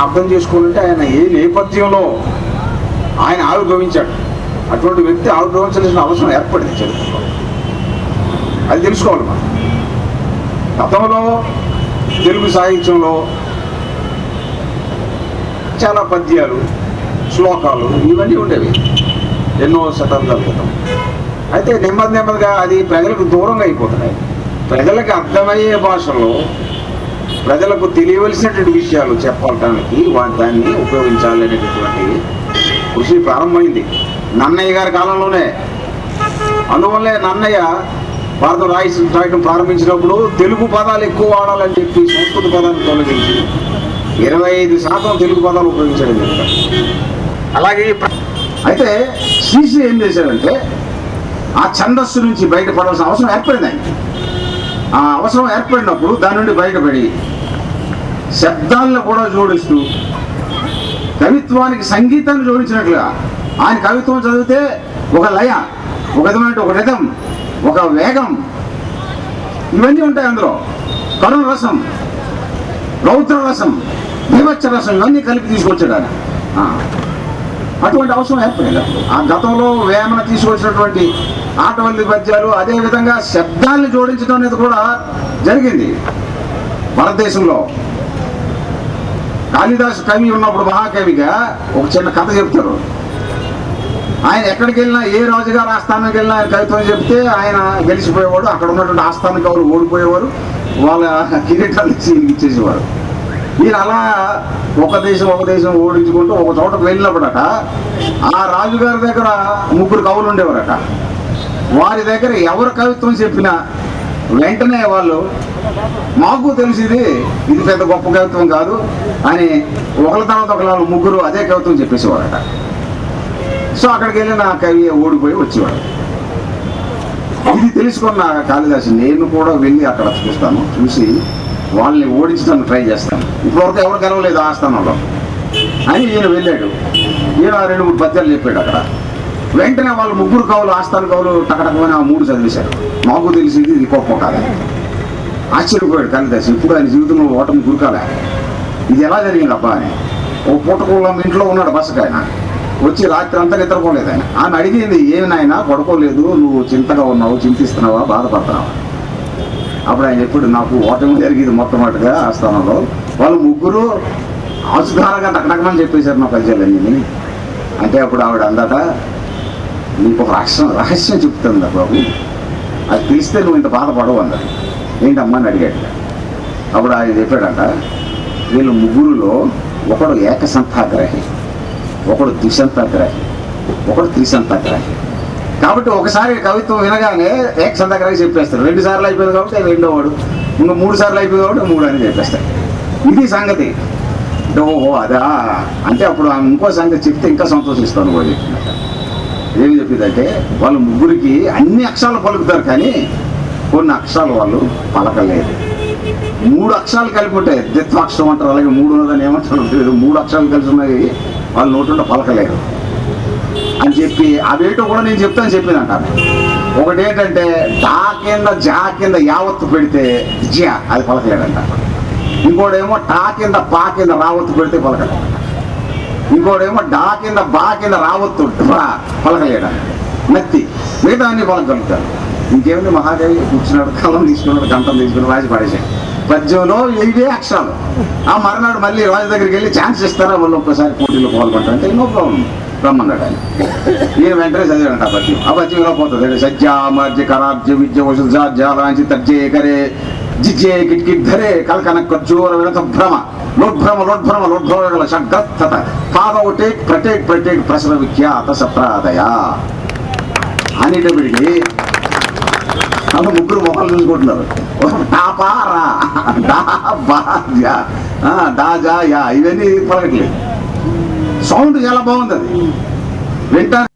అర్థం చేసుకోవాలంటే ఆయన ఏ నేపథ్యంలో ఆయన ఆవిర్భవించాడు. అటువంటి వ్యక్తి ఆవిర్భవించాల్సిన అవసరం ఏర్పడింది చరిత్రలో. అది తెలుసుకోవాలి మనం. గతంలో తెలుగు సాహిత్యంలో చాలా పద్యాలు శ్లోకాలు ఇవన్నీ ఉండేవి. ఎన్నో శతాబ్దాల క్రితం. అయితే నెమ్మది నెమ్మదిగా అది ప్రజలకు దూరంగా అయిపోతున్నాయి. ప్రజలకు అర్థమయ్యే భాషలో ప్రజలకు తెలియవలసినటువంటి విషయాలు చెప్పడానికి వాటి దాన్ని ఉపయోగించాలి అనేటటువంటి కృషి ప్రారంభమైంది నన్నయ్య గారి కాలంలోనే అందువల్లే నన్నయ్య భారతం రాయి రాయటం ప్రారంభించినప్పుడు తెలుగు పదాలు ఎక్కువ వాడాలని చెప్పి సంస్కృత పదాలను తొలగించి ఇరవై ఐదు శాతం తెలుగు పదాలు ఉపయోగించడం చెప్పారు అలాగే అయితే సీసీ ఏం చేశారంటే ఆ ఛందస్సు నుంచి బయటపడాల్సిన అవసరం ఏర్పడింది ఆయనకి. ఆ అవసరం ఏర్పడినప్పుడు దాని నుండి బయటపడి శబ్దాలను కూడా జోడిస్తూ కవిత్వానికి సంగీతాన్ని జోడించినట్లుగా ఆయన కవిత్వం చదివితే ఒక లయ ఒక విధమైన ఒక రిధం ఒక వేగం. ఇవన్నీ ఉంటాయి అందులో. కరుణ రసం రౌద్ర రసం వివచ్చ రసం ఇవన్నీ కలిపి తీసుకొచ్చాడు ఆయన. అటువంటి అవసరం ఏర్పడింది ఆ గతంలో వేమన తీసుకొచ్చినటువంటి ఆటవల్లి పద్యాలు అదే విధంగా శబ్దాన్ని జోడించడం అనేది కూడా జరిగింది భారతదేశంలో. కాళిదాసు కవి ఉన్నప్పుడు మహాకవిగా ఒక చిన్న కథ చెప్తారు. ఆయన ఎక్కడికి వెళ్ళినా ఏ రాజుగారు ఆస్థానానికి వెళ్ళినా ఆయన కవిత్వం చెప్తే ఆయన గెలిచిపోయేవాడు. అక్కడ ఉన్నటువంటి ఆస్థాన కవులు ఓడిపోయేవారు. వాళ్ళ కిరీటాలు ఇచ్చేసేవారు. మీరు అలా ఒక దేశం ఒక దేశం ఓడించుకుంటూ ఒక చోటకు వెళ్ళినప్పుడట ఆ రాజుగారి దగ్గర ముగ్గురు కవులు ఉండేవారట. వారి దగ్గర ఎవరు కవిత్వం చెప్పినా వెంటనే వాళ్ళు మాకు తెలిసింది ఇది పెద్ద గొప్ప కవిత్వం కాదు అని ఒకరి తర్వాత ఒకరు ముగ్గురు అదే కవిత్వం చెప్పేసేవారట. సో అక్కడికి వెళ్ళిన కవి ఓడిపోయి వచ్చేవాడు. ఇది తెలుసుకున్న కాళిదాసు నేను కూడా వెళ్ళి అక్కడ చూస్తాను చూసి వాళ్ళని ఓడించడానికి ట్రై చేస్తాను. ఇప్పటివరకు ఎవరు కలవలేదు ఆ స్థానంలో. అని ఈయన వెళ్ళాడు. ఈయన రెండు మూడు పద్యాలు చెప్పాడు అక్కడ. వెంటనే వాళ్ళు ముగ్గురు కవులు ఆస్థాన కవులు టకటకమని ఆ మూడు చదివేశారు. మాకు తెలిసింది ఇది కోపం కాదని ఆశ్చర్యపోయాడు కాళిదాసు. ఇప్పుడు ఆయన జీవితంలో ఓటమి గురికాలే. ఇది ఎలా జరిగింది అబ్బా అని. ఓ పూటకూలం ఇంట్లో ఉన్నాడు బసకాయన వచ్చి రాత్రి అంతా నిద్రపోలేదు ఆయన. ఆమె అడిగింది ఏమి నాయన పడుకోలేదు నువ్వు చింతగా ఉన్నావు చింతిస్తున్నావా బాధపడుతున్నావా? అప్పుడు ఆయన ఎప్పుడు నాకు ఓటమి జరిగింది మొట్టమొదటిగా ఆ స్థానంలో వాళ్ళు ముగ్గురు ఆసుధారగా టకటకమని చెప్పేశారు నా పద్యాలన్నీ అంటే అప్పుడు ఆవిడ అందట నీకు ఒక రహస్యం రహస్యం చెప్తుంది బాబు. అది తెలిస్తే నువ్వు ఇంత బాధపడవు అన్నది ఏంటమ్మా అని అడిగాడు. అప్పుడు ఆయన చెప్పాడంట వీళ్ళు ముగ్గురులో ఒకడు ఏకసంతాగ్రహి ఒకడు ద్విసంతాగ్రహి ఒకడు త్రిసంతాగ్రహి. కాబట్టి ఒకసారి కవిత్వం వినగానే ఏకసంతాగ్రహి చెప్పేస్తారు. రెండు సార్లు అయిపోయింది కాబట్టి ఆయన రెండో వాడు. ఇంకా మూడు సార్లు అయిపోయింది కాబట్టి మూడు అని చెప్పేస్తారు. ఇది సంగతి. ఓహో అదా? అంటే అప్పుడు ఆమె ఇంకో సంగతి చెప్తే ఇంకా సంతోషిస్తాను కూడా ఏమి చెప్పిందంటే వాళ్ళు ముగ్గురికి అన్ని అక్షరాలు పలుకుతారు కానీ కొన్ని అక్షరాలు వాళ్ళు పలకలేదు. మూడు అక్షరాలు కలిపి ఉంటాయి ద్విత్వాక్షరం అంటారు అలాగే మూడు ఉన్నదని ఏమంటారు? మూడు అక్షరాలు కలిసి ఉన్నాయి వాళ్ళు నోటుంటే పలకలేరు అని చెప్పి అవేటో కూడా నేను చెప్తాను చెప్పిందంట ఆమె. ఒకటి ఏంటంటే డా కింద జా కింద యావత్తు పెడితే జ్యా అది పలకలేడంట ఇంకోటేమో టా కింద పా కింద రావత్తు పెడితే పలకలేడంట ఇంకోటేమో డా కింద బా కింద రావత్తు డ్రా పలకలేడా నత్తి మిగతా అన్ని పలకగలుగుతారు. ఇంకేమిటి మహాదేవి కూర్చున్నాడు కలం తీసుకున్నాడు గంటం తీసుకుని రాజు పడేసాడు పద్యంలో ఇవే అక్షరాలు. ఆ మరణాడు మళ్ళీ రాజు దగ్గరికి వెళ్ళి ఛాన్స్ ఇస్తారా? వాళ్ళు ఒక్కసారి పోటీలో పాల్గొంటారంటే నో ప్రాబ్లం. రమ్మన్నాడు ఆయన నేను వెంటనే చదివాడంట ఆ పద్యం. ఆ పద్యంలో ఇలా పోతుంది? సజ్జా మర్జ కరాబ్జ విద్య వసుజా జాలాంచి జిజే కిట్ ధరే కల్కన ఖర్జూర విడత భ్రమ. లోడ్భ్రమ లోడ్భ్రమ లోడ్భ్రమ షడ్గత్తత. పాదవ టేక్ ప్రటేక్ ప్రటేక్ ప్రసర విఖ్యాత సప్రాదయ. అనేటప్పటికి అప్పుడు ముగ్గురు మొక్కలు చూసుకుంటున్నారు. డాపా రా డా బా జా యా ఇవన్నీ పలకట్లేదు. సౌండ్ చాలా బాగుంది అది. వింటారు